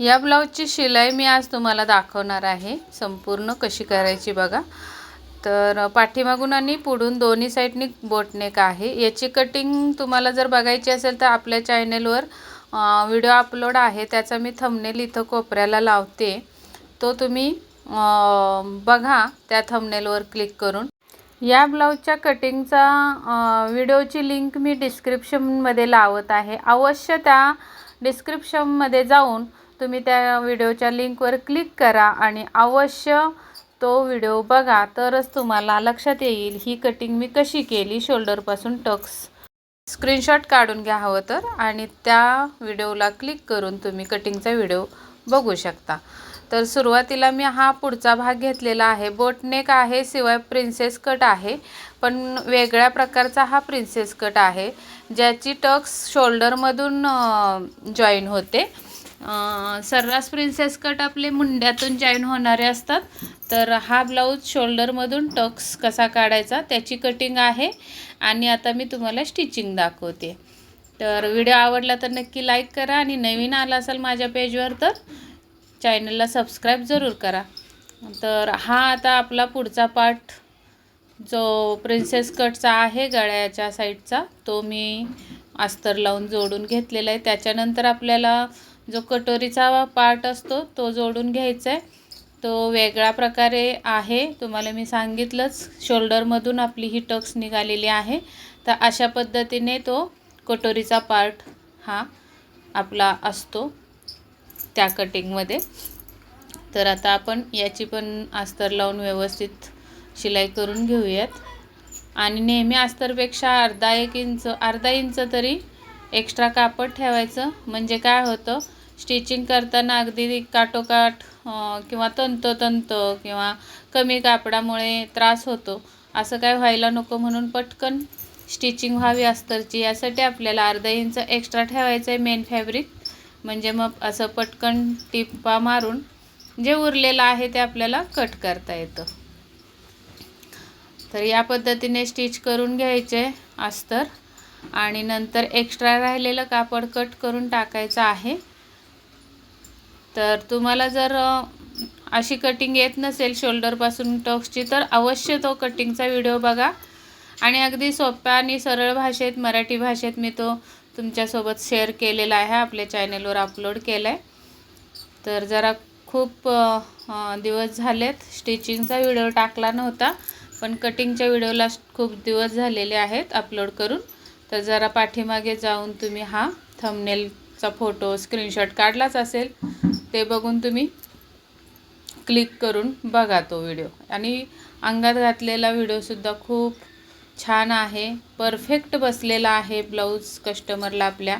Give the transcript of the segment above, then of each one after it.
या ब्लाऊजची शिलाई मी आज तुम्हाला दाखवणार आहे. संपूर्ण कशी करायची बघा. तर पाठीमागून आणि पुढून दोन्ही साईडनी बोटनेक आहे. याची कटिंग तुम्हाला जर बघायची असेल तर आपल्या चॅनेलवर व्हिडिओ अपलोड आहे. त्याचा मी थंबनेल इथं कोपऱ्याला लावते. तो तुम्ही बघा त्या थंबनेलवर क्लिक करून. या ब्लाऊजच्या कटिंगचा व्हिडिओची लिंक मी डिस्क्रिप्शनमध्ये लावत आहे. अवश्य त्या डिस्क्रिप्शनमध्ये जाऊन तुम्ही त्या व्हिडिओच्या लिंकवर क्लिक करा आणि अवश्य तो व्हिडिओ बघा. तरच तुम्हाला लक्षात येईल ही कटिंग मी कशी केली शोल्डरपासून टक्स स्क्रीनशॉट काढून घ्या हवं तर आणि त्या व्हिडिओला क्लिक करून तुम्ही कटिंगचा व्हिडिओ बघू शकता. तर सुरुवातीला मी हा पुढचा भाग घेतलेला आहे. बोटनेक आहे शिवाय प्रिन्सेस कट आहे. पण वेगळ्या प्रकारचा हा प्रिन्सेस कट आहे ज्याची टक्स शोल्डरमधून जॉईन होते. सर्रास प्रिन्सेस कट आपले मुंड्यातून जॉईन होणारे असतात. तर हा ब्लाऊज शोल्डरमधून टक्स कसा काढायचा त्याची कटिंग आहे. आणि आता मी तुम्हाला स्टिचिंग दाखवते. तर व्हिडिओ आवडला तर नक्की लाईक करा. आणि नवीन आला असाल माझ्या पेजवर तर चॅनलला सबस्क्राईब जरूर करा. तर हा आता आपला पुढचा पार्ट जो प्रिन्सेस कटचा आहे गळ्याच्या साईडचा तो मी अस्तर लावून जोडून घेतलेला आहे. त्याच्यानंतर आपल्याला जो कटोरीचा पार्ट असतो तो जोडून घ्यायचा आहे. तो वेगळ्या प्रकारे आहे. तुम्हाला मी सांगितलंच शोल्डरमधून आपली ही टक्स निघालेली आहे. तर अशा पद्धतीने तो कटोरीचा पार्ट हा आपला असतो त्या कटिंगमध्ये तर आता आपण याची पण अस्तर लावून व्यवस्थित शिलाई करून घेऊयात. आणि नेहमी अस्तरपेक्षा अर्धा एक इंच अर्धा इंच तरी एक्स्ट्रा कापड ठेवायचं. म्हणजे काय होतं? स्टिचिंग करताना अगदी काटोकाट किंवा तंतोतंत किंवा कमी कापडामुळे त्रास होतो. असं काय व्हायला नको म्हणून पटकन स्टिचिंग व्हावी अस्तरची. यासाठी आपल्याला अर्धा इंच एक्स्ट्रा ठेवायचं आहे मेन फॅब्रिक. म्हणजे मग असं पटकन टिप्पा मारून जे उरलेलं आहे ते आपल्याला कट करता येतं. तर या पद्धतीने स्टिच करून घ्यायचे अस्तर. आणि नंतर एक्स्ट्रा राहिलेलं कापड कट करून टाकायचं आहे. तर तुम्हाला जर अशी कटिंग येत नसेल शोल्डरपासून टक्सची तर अवश्य तो कटिंगचा व्हिडिओ बघा. आणि अगदी सोप्या आणि सरळ भाषेत मराठी भाषेत मी तो तुमच्यासोबत शेअर केलेला आहे आपल्या चॅनेलवर अपलोड केला आहे तर जरा खूप दिवस झालेत. स्टिचिंगचा व्हिडिओ टाकला नव्हता पण कटिंगच्या व्हिडिओला खूप दिवस झालेले आहेत अपलोड करून. तर जरा पाठीमागे जाऊन तुम्ही हा थंबनेलचा फोटो स्क्रीनशॉट काढलाच असेल. ते बघून तुम्ही क्लिक करून बघा तो व्हिडिओ आणि अंगात घातलेला व्हिडिओसुद्धा खूप छान आहे. परफेक्ट बसलेला आहे ब्लाऊज कस्टमरला आपल्या.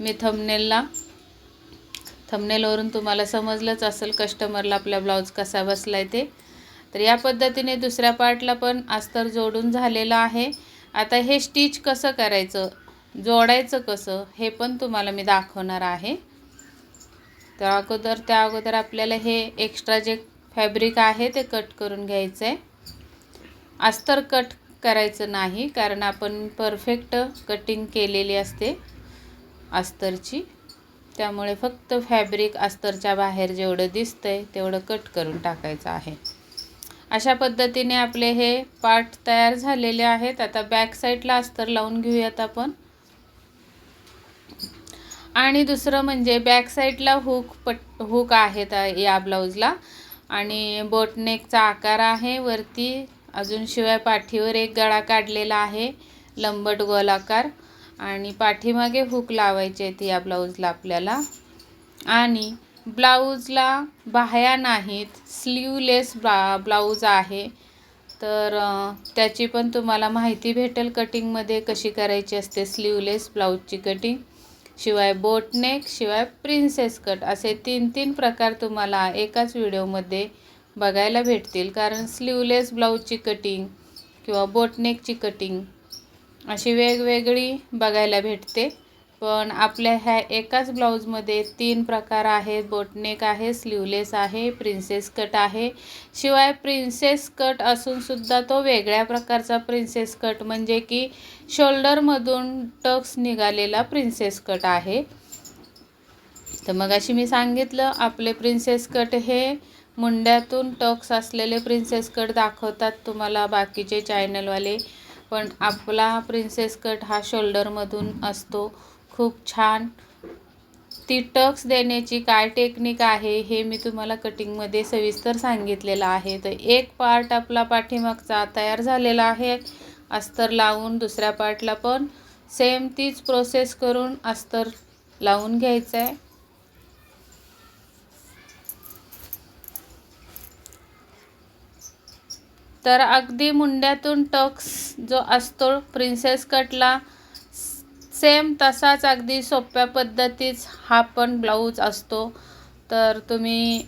मी थंबनेलला थंबनेलवरून तुम्हाला समजलंच असेल कस्टमरला आपला ब्लाऊज कसा बसला आहे ते. तर या पद्धतीने दुसऱ्या पार्टला पण अस्तर जोडून झालेलं आहे. आता हे स्टिच कसं करायचं? जोडायचं कसं? हे पण तुम्हाला मी दाखवणार आहे. तर अगोदर त्या अगोदर आपल्याला हे एक्स्ट्रा जे फॅब्रिक आहे ते कट करून घ्यायचं आहे अस्तर कट करायचं नाही कारण आपण परफेक्ट कटिंग केलेली असते अस्तरची. त्यामुळे फक्त फॅब्रिक अस्तरच्या बाहेर जेवढं दिसतंय तेवढं कट करून टाकायचं आहे. अशा पद्धतीने आपले हे पार्ट तयार झालेले आहेत. आता बॅक साईडला अस्तर लावून घेऊयात आपण. आणि दुसरं म्हणजे बॅक साईडला हुक पट हुक आहेत या ब्लाऊजला आणि बोटनेकचा आकार आहे. वरती अजून शिवाय पाठीवर एक गळा काढलेला आहे. लंबट गोलाकार आणि पाठीमागे हुक लावायचे आहेत या ब्लाऊजला आपल्याला. आणि ब्लाऊजला बाह्या नाहीत स्लीवलेस ब्ला ब्लाऊज आहे. तर त्याची पण तुम्हाला माहिती भेटेल कटिंगमध्ये कशी करायची असते स्लीवलेस ब्लाऊजची कटिंग शिवाय बोटनेक शिवाय प्रिन्सेस कट असे तीन तीन प्रकार तुम्हाला एकाच व्हिडिओमध्ये बघायला भेटतील. कारण स्लीवलेस ब्लाऊजची कटिंग किंवा बोटनेकची कटिंग अशी वेगवेगळी बघायला भेटते. पण आपल्या ह्या एकाच ब्लाऊजमध्ये तीन प्रकार आहेत. बोटनेक आहे स्लीवलेस आहे प्रिन्सेस कट आहे. शिवाय प्रिन्सेस कट असूनसुद्धा तो वेगळ्या प्रकारचा प्रिन्सेस कट म्हणजे की शोल्डरमधून टक्स निघालेला प्रिन्सेस कट आहे. तर मग अशी मी सांगितलं आपले प्रिन्सेस कट हे मुंड्यातून टक्स असलेले प्रिन्सेस कट दाखवतात तुम्हाला बाकीचे चॅनलवाले पण आपला प्रिन्सेस कट हा शोल्डरमधून असतो. खूप छान. ती टक्स देण्याची काय टेक्निक आहे हे मी तुम्हाला कटिंगमध्ये सविस्तर सांगितलेलं आहे. तर एक पार्ट आपला पाठीमागचा तयार झालेला आहे अस्तर लावून दुसऱ्या पार्टला पण. सेम तीच प्रोसेस करून अस्तर लावून घ्यायचं आहे तर अगदी मुंड्यातून टक्स जो असतो प्रिन्सेस कटला सेम तसाच अगदी सोप्या पद्धतीच हा पण ब्लाऊज असतो. तर तुम्ही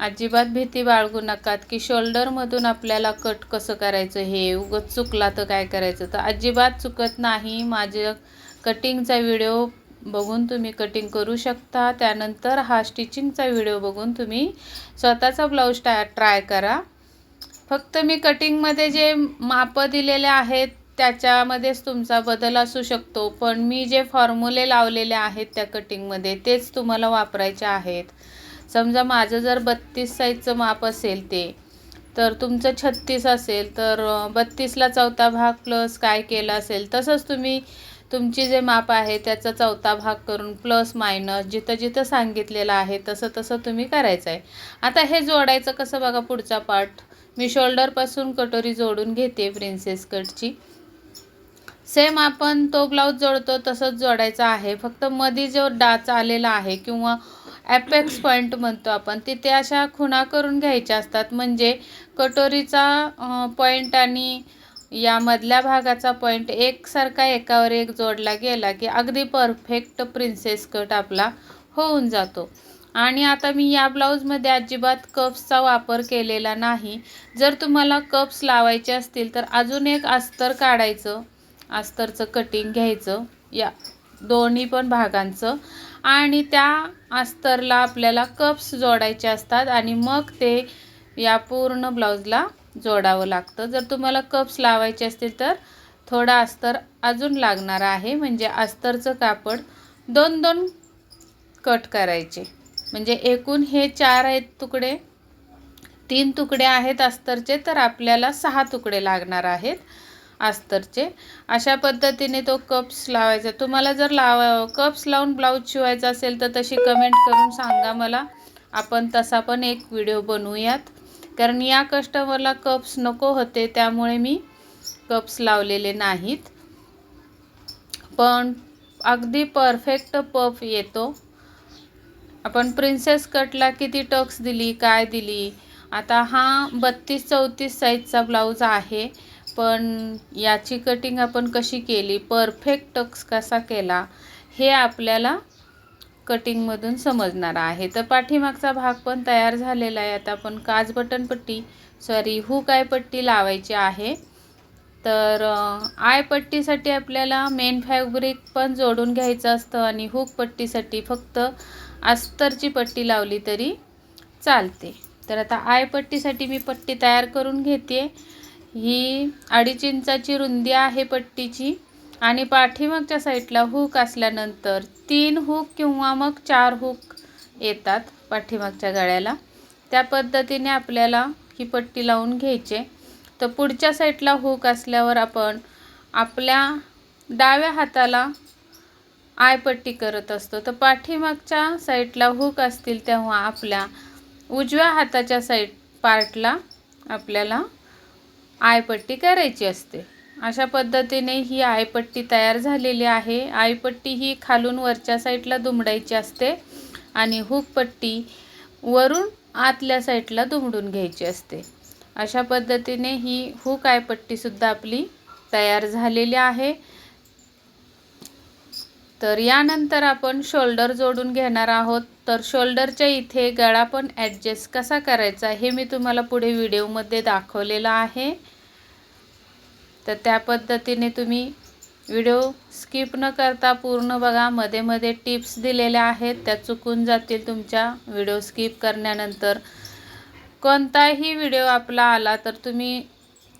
अजिबात भीती बाळगू नकात की शोल्डरमधून आपल्याला कट कसं करायचं हे उगत चुकला तर काय करायचं? तर अजिबात चुकत नाही. माझे कटिंगचा व्हिडिओ बघून तुम्ही कटिंग करू शकता. त्यानंतर हा स्टिचिंगचा व्हिडिओ बघून तुम्ही स्वतःचा ब्लाऊज टाय ट्राय करा. फक्त मी कटिंगमध्ये जे मापं दिलेले आहेत त्याच्यामध्येच तुमचा बदल असू शकतो. पण मी जे फॉर्म्युले लावलेले आहेत त्या कटिंगमध्ये तेच तुम्हाला वापरायचे आहेत. समजा माझं जर बत्तीस साईजचं माप असेल ते तर तुमचं छत्तीस असेल तर बत्तीसला चौथा भाग प्लस काय केलं असेल तसंच तुम्ही तुमची जे माप आहे त्याचा चौथा भाग करून प्लस मायनस जिथं जिथं सांगितलेलं आहे तसं तसं तुम्ही करायचं आहे. आता हे जोडायचं कसं बघा पुढचा पार्ट मी शोल्डरपासून कटोरी जोडून घेते प्रिन्सेस कटची सेम आपण तो ब्लाऊज जोडतो तसंच जोडायचा आहे. फक्त मध्ये जो डाच आलेला आहे किंवा ॲपेक्स पॉईंट म्हणतो आपण तिथे अशा खुणा करून घ्यायच्या असतात. म्हणजे कटोरीचा पॉईंट आणि या मधल्या भागाचा पॉईंट एकसारखा एकावर एक जोडला गेला की अगदी परफेक्ट प्रिन्सेस कट आपला होऊन जातो. आणि आता मी या ब्लाऊजमध्ये अजिबात कप्सचा वापर केलेला नाही. जर तुम्हाला कप्स लावायचे असतील तर अजून एक अस्तर काढायचं. अस्तरचं कटिंग घ्यायचं. या दोन्ही पण भागांचं. आणि त्या अस्तरला आपल्याला कप्स जोडायचे असतात आणि मग ते या पूर्ण ब्लाऊजला जोडावं लागतं. जर तुम्हाला कप्स लावायचे असतील तर थोडा अस्तर अजून लागणार आहे. म्हणजे अस्तरचं कापड दोन दोन कट करायचे. म्हणजे एकूण हे चार आहेत तुकडे. तीन तुकडे आहेत अस्तरचे तर आपल्याला सहा तुकडे लागणार आहेत. अस्तरचे. अशा पद्धतीने तो कप्स लावायचा. तुम्हाला जर लावा कप्स लावून ब्लाऊज शिवायचा असेल तर तशी कमेंट करून सांगा मला. आपण तसा पण एक व्हिडिओ बनवूयात. कारण या कस्टमरला कप्स नको होते त्यामुळे मी कप्स लावलेले नाहीत. पण अगदी परफेक्ट पफ येतो. आपण प्रिन्सेस कटला किती टक्स दिली काय दिली? आता हा बत्तीस चौतीस साईजचा ब्लाऊज आहे. पण याची कटिंग आपण कशी केली? परफेक्ट टक्स कसा केला? हे आपल्याला कटिंगमधून समजणार आहे. तर पाठीमागचा भाग पण तयार झालेला आहे. आता आपण काज बटन पट्टी सॉरी हुक आय पट्टी लावायची आहे? तर आय पट्टीसाठी आपल्याला मेन फॅब्रिक पण जोडून घ्यायचं असतं आणि हुक पट्टीसाठी फक्त अस्तरची पट्टी लावली तरी चालते. तर आता आय पट्टीसाठी मी पट्टी तयार करून घेते. ही अडीच इंचाची रुंदी आहे पट्टीची आणि पाठीमागच्या साईडला हुक असल्यानंतर तीन हुक किंवा मग चार हुक येतात पाठीमागच्या गळ्याला त्या पद्धतीने आपल्याला ही पट्टी लावून घ्यायचे. तर पुढच्या साईडला हुक असल्यावर आपण आपल्या डाव्या हाताला आयपट्टी करत असतो. तर पाठीमागच्या साईडला हुक असतील तेव्हा आपल्या उजव्या हाताच्या साईड पार्टला आपल्याला आयपट्टी करायची असते. अशा पद्धतीने ही आयपट्टी तयार झालेली आहे. आयपट्टी ही खालून वरच्या साईडला दुमडायची असते आणि हुकपट्टी वरून आतल्या साईडला दुमडून घ्यायची असते. अशा पद्धतीने ही हुक आयपट्टीसुद्धा आपली तयार झालेली आहे. तर यानंतर आपण शोल्डर जोडून घेणार आहोत. तर शोल्डरच्या इथे गळा पण ॲडजस्ट कसा करायचा हे मी तुम्हाला पुढे व्हिडिओमध्ये दाखवलेलं आहे. तर त्या पद्धतीने तुम्ही व्हिडिओ स्किप न करता पूर्ण बघा. मध्ये मध्ये टिप्स दिलेल्या आहेत. त्या चुकून जातील तुमच्या व्हिडिओ स्किप करण्यानंतर. कोणताही व्हिडिओ आपला आला तर तुम्ही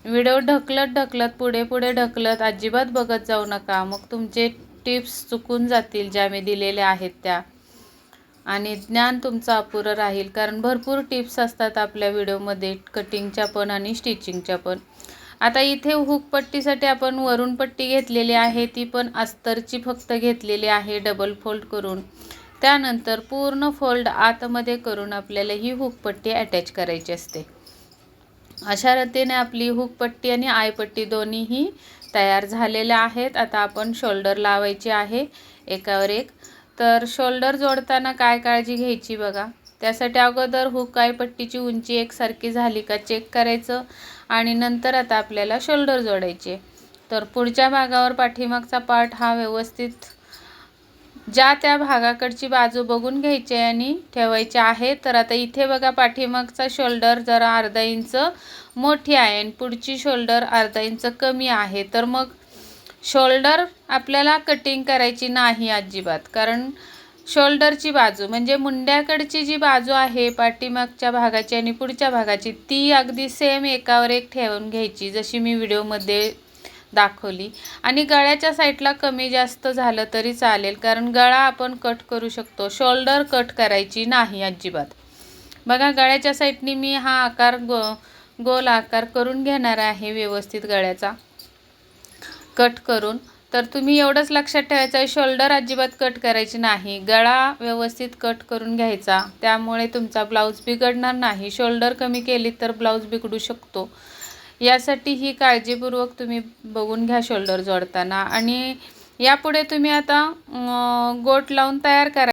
व्हिडिओ ढकलत ढकलत पुढे पुढे ढकलत अजिबात बघत जाऊ नका. मग तुमचे टिप्स चुकून जातील ज्या मी दिलेल्या आहेत त्या. आणि ज्ञान तुमचं अपुरं राहील. कारण भरपूर टिप्स असतात आपल्या व्हिडिओमध्ये कटिंगच्या पण आणि स्टिचिंगच्या पण. आता इथे हुकपट्टीसाठी आपण वरून पट्टी घेतलेली आहे ती पण अस्तरची फक्त घेतलेली आहे डबल फोल्ड करून. त्यानंतर पूर्ण फोल्ड आतमध्ये करून आपल्याला ही हुकपट्टी अटॅच करायची असते. अशा रीतीने आपली हुकपट्टी आणि आयपट्टी दोन्हीही तयार झालेल्या आहेत. आता आपण शोल्डर लावायचे आहे. एकावर एक. तर शोल्डर जोडताना काय काळजी घ्यायची बघा. त्यासाठी अगोदर हुक आयपट्टीची उंची एकसारखी झाली का चेक करायचं आणि नंतर आता आपल्याला शोल्डर जोडायचे. तर पुढच्या भागावर पाठीमागचा पार्ट हा व्यवस्थित ज्या त्या भागाकडची बाजू बघून घ्यायची आहे आणि ठेवायची आहे. तर आता इथे बघा पाठीमागचा शोल्डर जरा अर्धा इंच मोठी आहे आणि पुढची शोल्डर अर्धा इंच कमी आहे. तर मग शोल्डर आपल्याला कटिंग करायची नाही अजिबात. कारण शोल्डरची बाजू म्हणजे मुंड्याकडची जी बाजू आहे पाठीमागच्या भागाची आणि पुढच्या भागाची ती अगदी सेम एकावर एक ठेवून घ्यायची जशी मी व्हिडिओमध्ये दाखवली. आणि गळ्याच्या साईडला कमी जास्त झालं तरी चालेल कारण गळा आपण कट करू शकतो. शोल्डर कट करायची नाही अजिबात. बघा गळ्याच्या साईडनी मी हा आकार गो गोल आकार करून घेणार आहे व्यवस्थित गळ्याचा. कट करून तर तुम्ही एवढंच लक्षात ठेवायचं आहे शोल्डर अजिबात कट करायची नाही. गळा व्यवस्थित कट करून घ्यायचा. त्यामुळे तुमचा ब्लाऊज बिघडणार नाही. शोल्डर कमी केली तर ब्लाऊज बिघडू शकतो. यासाठी ही काळजीपूर्वक तुम्ही बघून घ्या शोल्डर जोडताना. आणि यापुढे तुम्ही आता गोट लावून तयार करा.